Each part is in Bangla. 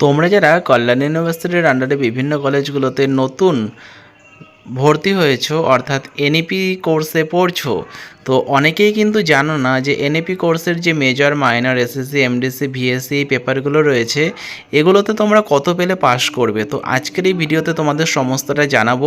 তোমরা যারা কল্যাণ ইউনিভার্সিটির আন্ডারে বিভিন্ন কলেজগুলোতে নতুন ভর্তি হয়েছো অর্থাৎ এনইপি কোর্সে পড়ছো তো অনেকেই কিন্তু জানো না যে এনএপি কোর্সের যে major minor SSC MDC VSC এই পেপারগুলো রয়েছে, এগুলোতে তোমরা কত পেলে পাস করবে? তো আজকের এই ভিডিওতে তোমাদের সমস্তটা জানাব।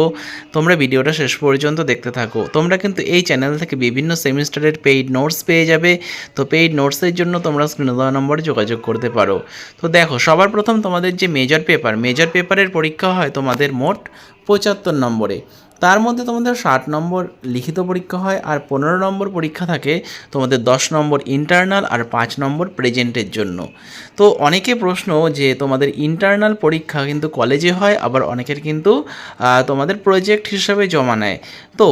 তোমরা ভিডিওটা শেষ পর্যন্ত দেখতে থাকো। তোমরা কিন্তু এই চ্যানেল থেকে বিভিন্ন সেমিস্টারের পেইড নোটস পেয়ে যাবে। তো পেইড নোটসের জন্য তোমরা স্ক্রিনে দেওয়া নম্বরে যোগাযোগ করতে পারো। তো দেখো, সবার প্রথম তোমাদের যে মেজর পেপার মেজর পেপারের পরীক্ষা হয় তোমাদের মোট পঁচাত্তর নম্বরে। তার মধ্যে তোমাদের ষাট নম্বর লিখিত পরীক্ষা হয় আর পনেরো নম্বর পরীক্ষা থাকে তোমাদের দশ নম্বর ইন্টারনাল আর পাঁচ নম্বর প্রেজেন্টের জন্য। তো অনেকে প্রশ্ন যে তোমাদের ইন্টারনাল পরীক্ষা কিন্তু কলেজে হয়, আবার অনেকের কিন্তু তোমাদের প্রজেক্ট হিসাবে জমা নেয়। তো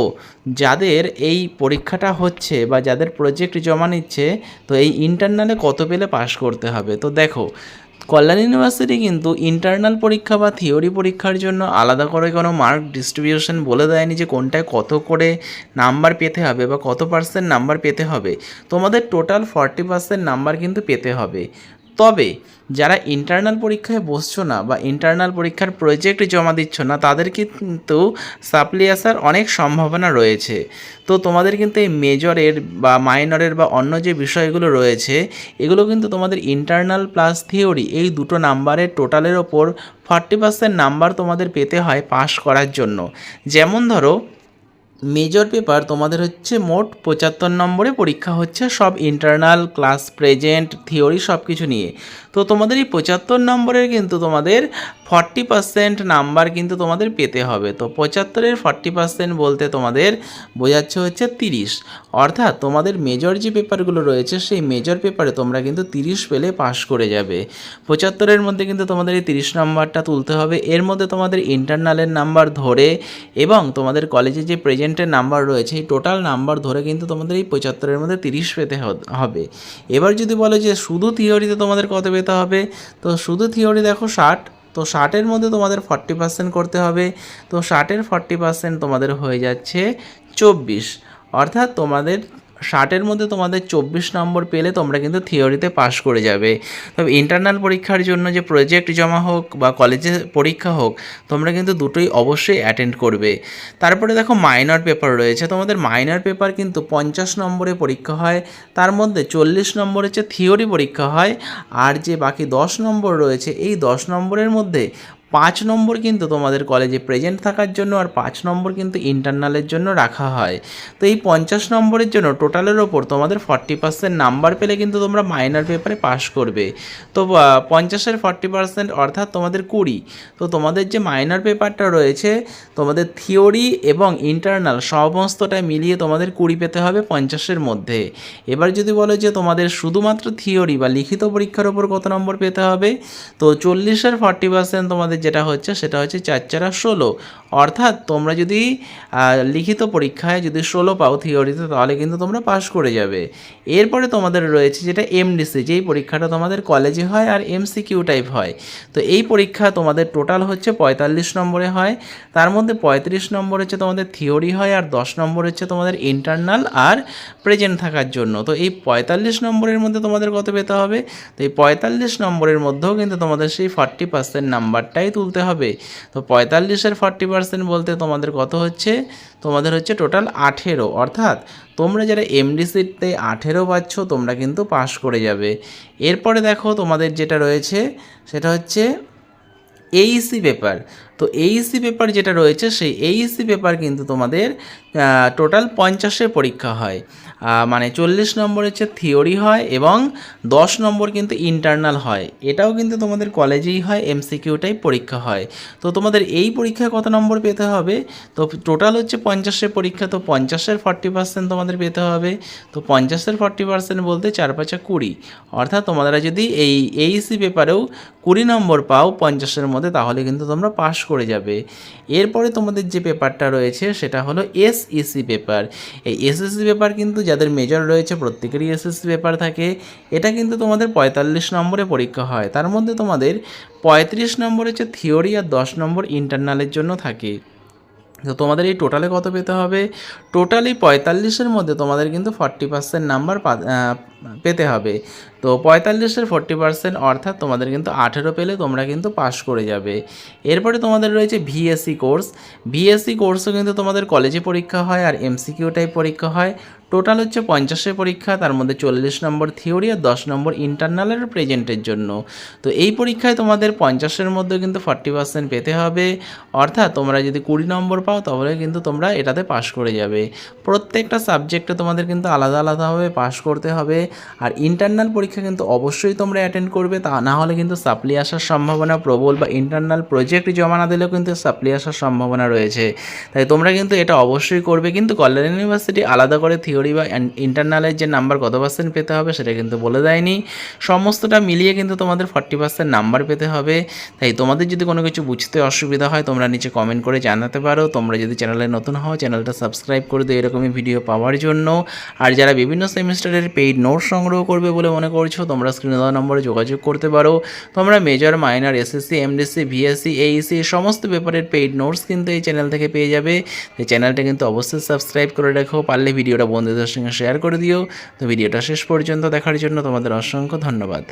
যাদের এই পরীক্ষাটা হচ্ছে বা যাদের প্রজেক্ট জমা নিচ্ছে, তো এই ইন্টারনালে কত পেলে পাশ করতে হবে? তো দেখো কল্যাণ ইউনিভার্সিটি কিন্তু ইন্টারনাল পরীক্ষা বা থিওরি পরীক্ষার জন্য আলাদা করে কোনো মার্ক ডিস্ট্রিবিউশন বলে দেয়নি যে কোনটায় কত করে নাম্বার পেতে হবে বা কত পার্সেন্ট নাম্বার পেতে হবে। তোমাদের টোটাল ফর্টি পার্সেন্ট নাম্বার কিন্তু পেতে হবে। তবে যারা ইন্টারনাল পরীক্ষায় বসছো না বা ইন্টারনাল পরীক্ষার প্রজেক্ট জমা দিচ্ছ না, তাদের কিন্তু সাপ্লি আসার অনেক সম্ভাবনা রয়েছে। তো তোমাদের কিন্তু এই মেজরের বা মাইনরের বা অন্য যে বিষয়গুলো রয়েছে, এগুলো কিন্তু তোমাদের ইন্টারনাল প্লাস থিওরি এই দুটো নাম্বারের টোটালের ওপর ফর্টি পার্সেন্ট নাম্বার তোমাদের পেতে হয় পাস করার জন্য। যেমন ধরো মেজর পেপার তোমাদের হচ্ছে মোট পঁচাত্তর নম্বরে পরীক্ষা হচ্ছে সব ইন্টারনাল ক্লাস প্রেজেন্ট থিওরি সব কিছু নিয়ে। তো তোমাদের এই পঁচাত্তর নম্বরের কিন্তু তোমাদের ফর্টি পার্সেন্ট নাম্বার কিন্তু তোমাদের পেতে হবে। তো পঁচাত্তরের ফর্টি পার্সেন্ট বলতে তোমাদের বোঝাচ্ছে হচ্ছে তিরিশ। অর্থাৎ তোমাদের মেজর যে পেপারগুলো রয়েছে, সেই মেজর পেপারে তোমরা কিন্তু তিরিশ পেলে পাশ করে যাবে। পঁচাত্তরের মধ্যে কিন্তু তোমাদের এই তিরিশ নাম্বারটা তুলতে হবে। এর মধ্যে তোমাদের ইন্টারনালের নাম্বার ধরে এবং তোমাদের কলেজে যে প্রেজেন্টের নাম্বার রয়েছে, এই টোটাল নাম্বার ধরে কিন্তু তোমাদের এই পঁচাত্তরের মধ্যে তিরিশ পেতে হবে। এবার যদি বলে যে শুধু থিওরিতে তোমাদের কত পেতে হবে, তো শুধু থিওরি দেখো ষাট, তো ষাটের মধ্যে তোমাদের ফর্টি পার্সেন্ট করতে হবে, তো ষাটের ফর্টি পার্সেন্ট তোমাদের হয়ে যাচ্ছে চব্বিশ। অর্থাৎ তোমাদের ষাটের মধ্যে তোমাদের চব্বিশ নম্বর পেলে তোমরা কিন্তু থিওরিতে পাশ করে যাবে। তবে ইন্টারনাল পরীক্ষার জন্য যে প্রজেক্ট জমা হোক বা কলেজে পরীক্ষা হোক, তোমরা কিন্তু দুটোই অবশ্যই অ্যাটেন্ড করবে। তারপরে দেখো মাইনর পেপার রয়েছে। তোমাদের মাইনর পেপার কিন্তু পঞ্চাশ নম্বরে পরীক্ষা হয়, তার মধ্যে চল্লিশ নম্বর হচ্ছে থিওরি পরীক্ষা হয়, আর যে বাকি দশ নম্বর রয়েছে, এই দশ নম্বরের মধ্যে পাঁচ নম্বর কিন্তু তোমাদের কলেজে প্রেজেন্ট থাকার জন্য আর পাঁচ নম্বর কিন্তু ইন্টারনালের জন্য রাখা হয়। তো এই পঞ্চাশ নম্বরের জন্য টোটালের ওপর তোমাদের ফর্টি পার্সেন্ট নাম্বার পেলে কিন্তু তোমরা মাইনার পেপারে পাস করবে। তো পঞ্চাশের ফর্টি পার্সেন্ট অর্থাৎ তোমাদের কুড়ি। তো তোমাদের যে মাইনার পেপারটা রয়েছে, তোমাদের থিওরি এবং ইন্টারনাল সমস্তটা মিলিয়ে তোমাদের কুড়ি পেতে হবে পঞ্চাশের মধ্যে। এবার যদি বলো যে তোমাদের শুধুমাত্র থিওরি বা লিখিত পরীক্ষার ওপর কত নম্বর পেতে হবে, তো চল্লিশের ফর্টি পার্সেন্ট তোমাদের যেটা হচ্ছে সেটা হচ্ছে চার চারা ষোলো। অর্থাৎ তোমরা যদি লিখিত পরীক্ষায় যদি ষোলো পাও থিওরিতে তাহলে কিন্তু তোমরা পাস করে যাবে। এরপরে তোমাদের রয়েছে যেটা এমডিসি যেই পরীক্ষাটা তোমাদের কলেজে হয় আর এমসিকিউ টাইপ হয়। তো এই পরীক্ষা তোমাদের টোটাল হচ্ছে পঁয়তাল্লিশ নম্বরে হয়। তার মধ্যে পঁয়ত্রিশ নম্বর হচ্ছে তোমাদের থিওরি হয় আর দশ নম্বর হচ্ছে তোমাদের ইন্টারনাল আর প্রেজেন্ট থাকার জন্য। তো এই পঁয়তাল্লিশ নম্বরের মধ্যে তোমাদের কত পেতে হবে? তো এই পঁয়তাল্লিশ নম্বরের মধ্যেও কিন্তু তোমাদের সেই ফর্টি পার্সেন্ট নাম্বারটাই তুলতে হবে। তো পঁয়তাল্লিশের ফর্টি পার্সেন্ট বলতে তোমাদের কত হচ্ছে? তোমাদের হচ্ছে টোটাল আঠেরো। অর্থাৎ তোমরা যারা এমডিসিতে আঠেরো পাচ্ছ, তোমরা কিন্তু পাস করে যাবে। এরপরে দেখো তোমাদের যেটা রয়েছে, সেটা হচ্ছে এইসি পেপার তো এইসি পেপার যেটা রয়েছে, সেই এইসি পেপার কিন্তু তোমাদের টোটাল পঞ্চাশের পরীক্ষা হয়। মানে চল্লিশ নম্বর হচ্ছে থিওরি হয় এবং দশ নম্বর কিন্তু ইন্টারনাল হয়। এটাও কিন্তু তোমাদের কলেজেই হয় এমসিকিউটাই পরীক্ষা হয়। তো তোমাদের এই পরীক্ষায় কত নম্বর পেতে হবে? তো টোটাল হচ্ছে পঞ্চাশের পরীক্ষা, তো পঞ্চাশের ফর্টি পার্সেন্ট তোমাদের পেতে হবে। তো পঞ্চাশের ফর্টি পার্সেন্ট বলতে চার পাঁচা কুড়ি। অর্থাৎ তোমরা যদি এই এইসি পেপারেও কুড়ি নম্বর পাও পঞ্চাশের মধ্যে, তাহলে কিন্তু তোমরা পাস করে যাবে। এরপরে তোমাদের যে পেপারটা রয়েছে সেটা হলো এসইসি পেপার। এই এসএসসি পেপার কিন্তু যাদের মেজর রয়েছে প্রত্যেকেরই এসএসসি পেপার থাকে। এটা কিন্তু তোমাদের পঁয়তাল্লিশ নম্বরে পরীক্ষা হয়। তার মধ্যে তোমাদের পঁয়ত্রিশ নম্বর হচ্ছে থিওরি আর দশ নম্বর ইন্টারনালের জন্য থাকে। তো তোমাদের এই টোটালে কত পেতে হবে? টোটালি পঁয়তাল্লিশের মধ্যে তোমাদের কিন্তু ফর্টি পার্সেন্ট নাম্বার পেতে হবে। তো পঁয়তাল্লিশের ফোর্টি পার্সেন্ট অর্থাৎ তোমাদের কিন্তু আঠেরো পেলে তোমরা কিন্তু পাস করে যাবে। এরপরে তোমাদের রয়েছে ভিএসসি কোর্স ভিএসসি কোর্সও কিন্তু তোমাদের কলেজে পরীক্ষা হয় আর এমসিকিউ টাইপ পরীক্ষা হয়। টোটাল হচ্ছে পঞ্চাশের পরীক্ষা, তার মধ্যে চল্লিশ নম্বর থিওরি আর দশ নম্বর ইন্টারনালের প্রেজেন্টের জন্য। তো এই পরীক্ষায় তোমাদের পঞ্চাশের মধ্যে কিন্তু ফর্টি পার্সেন্ট পেতে হবে। অর্থাৎ তোমরা যদি কুড়ি নম্বর পাও, তাহলে কিন্তু তোমরা এটাতে পাশ করে যাবে। প্রত্যেকটা সাবজেক্টে তোমাদের কিন্তু আলাদা আলাদাভাবে পাশ করতে হবে। আর ইন্টারনাল পরীক্ষা কিন্তু অবশ্যই তোমরা অ্যাটেন্ড করবে, তা না হলে কিন্তু সাপ্লি আসার সম্ভাবনা প্রবল বা ইন্টারনাল প্রজেক্ট জমা না দিলেও কিন্তু সাপ্লি আসার সম্ভাবনা রয়েছে। তাই তোমরা কিন্তু এটা অবশ্যই করবে, কিন্তু কল্যাণ ইউনিভার্সিটি আলাদা করে থিওরি বা ইন্টারনালের যে নাম্বার কত পার্সেন্ট পেতে হবে সেটা কিন্তু বলে দেয়নি। সমস্তটা মিলিয়ে কিন্তু তোমাদের ফর্টি পার্সেন্ট নাম্বার পেতে হবে। তাই তোমাদের যদি কোনো কিছু বুঝতে অসুবিধা হয়, তোমরা নিচে কমেন্ট করে জানাতে পারো। তোমরা যদি চ্যানেলে নতুন হও চ্যানেলটা সাবস্ক্রাইব করে দিও, এরকমই ভিডিও পাওয়ার জন্য। আর যারা বিভিন্ন সেমিস্টারের পেইড নোট সংগ্রহ করবে বলে মনে করছ? তোমরা স্ক্রিনে দেওয়া নম্বরে যোগাযোগ করতে পারো। তোমরা major minor SSC MDC VSC AEC সমস্ত পেপারের পেইড নোটস কিন্তু এই চ্যানেল থেকে পেয়ে যাবে। এই চ্যানেলটা কিন্তু অবশ্যই সাবস্ক্রাইব করে রাখো। পারলে ভিডিওটা বন্ধুদের সঙ্গে শেয়ার করে দিও। তো ভিডিওটা শেষ পর্যন্ত দেখার জন্য তোমাদের অসংখ্য ধন্যবাদ।